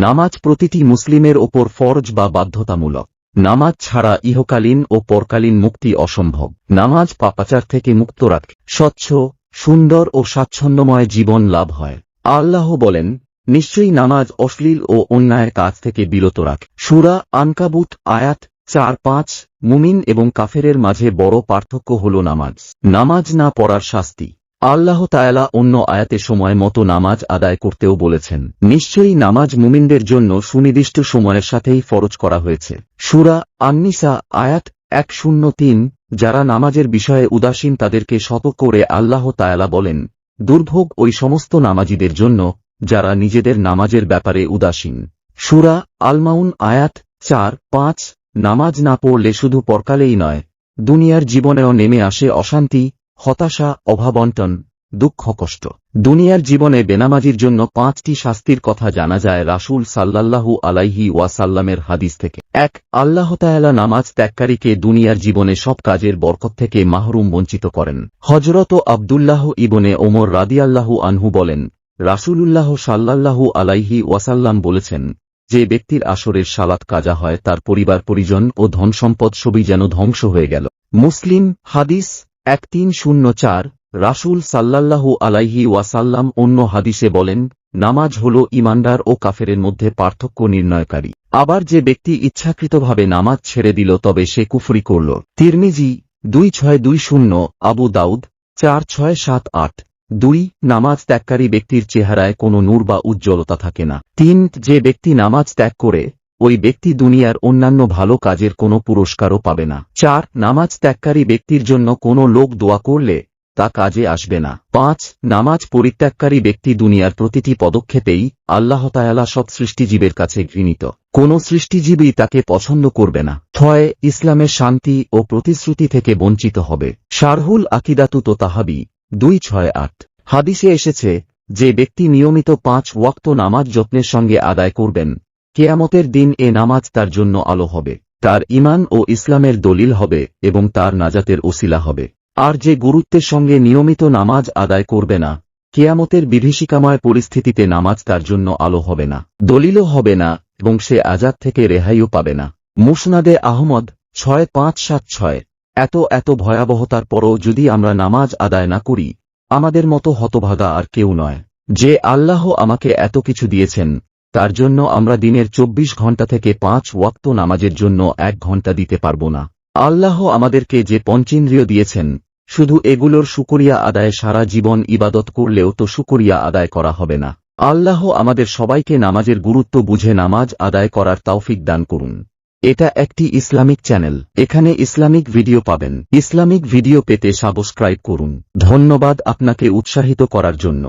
নামাজ প্রতিটি মুসলিমের ওপর ফরজ বা বাধ্যতামূলক। নামাজ ছাড়া ইহকালীন ও পরকালীন মুক্তি অসম্ভব। নামাজ পাপাচার থেকে মুক্ত রাখ। স্বচ্ছ, সুন্দর ও স্বাচ্ছন্দ্যময় জীবন লাভ হয়। আল্লাহ বলেন, নিশ্চয়ই নামাজ অশ্লীল ও অন্যায়ের কাজ থেকে বিরত রাখ। সুরা আনকাবুত, আয়াত চার পাঁচ, মুমিন এবং কাফেরের মাঝে বড় পার্থক্য হল নামাজ। নামাজ না পড়ার শাস্তি। আল্লাহ তায়ালা অন্য আয়াতে সময় মতো নামাজ আদায় করতেও বলেছেন, নিশ্চয়ই নামাজ মুমিনদের জন্য সুনির্দিষ্ট সময়ের সাথেই ফরজ করা হয়েছে। সুরা আন্নিসা আয়াত এক শূন্য তিন, যারা নামাজের বিষয়ে উদাসীন তাদেরকে সতর্ক করে আল্লাহ তায়ালা বলেন, দুর্ভোগ ওই সমস্ত নামাজিদের জন্য, যারা নিজেদের নামাজের ব্যাপারে উদাসীন। সুরা আলমাউন আয়াত চার পাঁচ, নামাজ না পড়লে শুধু পরকালেই নয়, দুনিয়ার জীবনেও নেমে আসে অশান্তি হতাশা অভাবন্টন দুঃখ, কষ্ট। দুনিয়ার জীবনে বেনামাজির জন্য পাঁচটি শাস্তির কথা জানা যায় রাসূল সাল্লাল্লাহু আলাইহি ওয়াসাল্লামের হাদিস থেকে। এক, আল্লাহ তায়ালা নামাজ ত্যাগকারীকে দুনিয়ার জীবনে সব কাজের বরকত থেকে মাহরুম বঞ্চিত করেন। হজরত আবদুল্লাহ ইবনে ওমর রাদিয়াল্লাহু আনহু বলেন, রাসূলুল্লাহ সাল্লাল্লাহু আলাইহি ওয়াসাল্লাম বলেছেন, যে ব্যক্তির আসরের সালাত কাজা হয়, তার পরিবার পরিজন ও ধনসম্পদ সবই যেন ধ্বংস হয়ে গেল। মুসলিম হাদিস এক তিন শূন্য চার, রাসূল সাল্লাল্লাহু আলাইহি ওয়াসাল্লাম অন্য হাদিসে বলেন, নামাজ হল ইমানদার ও কাফেরের মধ্যে পার্থক্য নির্ণয়কারী। আবার যে ব্যক্তি ইচ্ছাকৃতভাবে নামাজ ছেড়ে দিল তবে সে কুফরি করল। তিরমিজি দুই ছয় দুই শূন্য, আবু দাউদ চার ছয় সাত আট। দুই, নামাজ ত্যাগকারী ব্যক্তির চেহারায় কোনো নূর বা উজ্জ্বলতা থাকে না। তিন, যে ব্যক্তি নামাজ ত্যাগ করে ওই ব্যক্তি দুনিয়ার অন্যান্য ভালো কাজের কোনো পুরস্কারও পাবে না। চার, নামাজ ত্যাগকারী ব্যক্তির জন্য কোনো লোক দোয়া করলে তা কাজে আসবে না। পাঁচ, নামাজ পরিত্যাগকারী ব্যক্তি দুনিয়ার প্রতিটি পদক্ষেপেই আল্লাহ তায়ালা সব সৃষ্টিজীবের কাছে ঘৃণীত। কোন সৃষ্টিজীবী তাকে পছন্দ করবে না। ছয়, ইসলামের শান্তি ও প্রতিশ্রুতি থেকে বঞ্চিত হবে। শারহুল আকিদাতু তো তাহাবি। দুই, ছয়, আট। হাদিসে এসেছে, যে ব্যক্তি নিয়মিত পাঁচ ওয়াক্ত নামাজ যত্নের সঙ্গে আদায় করবেন কেয়ামতের দিন এ নামাজ তার জন্য আলো হবে, তার ইমান ও ইসলামের দলিল হবে এবং তার নাজাতের ওসিলা হবে। আর যে গুরুত্বের সঙ্গে নিয়মিত নামাজ আদায় করবে না, কেয়ামতের বিভীষিকাময় পরিস্থিতিতে নামাজ তার জন্য আলো হবে না, দলিলও হবে না এবং সে আজাদ থেকে রেহাইও পাবে না। মুসনাদে আহমদ ছয় পাঁচ সাত ছয়, এত এত ভয়াবহতার পরও যদি আমরা নামাজ আদায় না করি, আমাদের মতো হতভাগা আর কেউ নয়, যে আল্লাহ আমাকে এত কিছু দিয়েছেন তার জন্য আমরা দিনের চব্বিশ ঘণ্টা থেকে পাঁচ ওয়াক্ত নামাজের জন্য এক ঘণ্টা দিতে পারব না। আল্লাহ আমাদেরকে যে পঞ্চেন্দ্রিয় দিয়েছেন, শুধু এগুলোর শুকরিয়া আদায় সারা জীবন ইবাদত করলেও তো শুকরিয়া আদায় করা হবে না। আল্লাহ আমাদের সবাইকে নামাজের গুরুত্ব বুঝে নামাজ আদায় করার তৌফিক দান করুন। এটা একটি ইসলামিক চ্যানেল, এখানে ইসলামিক ভিডিও পাবেন। ইসলামিক ভিডিও পেতে সাবস্ক্রাইব করুন। ধন্যবাদ আপনাকে উৎসাহিত করার জন্য।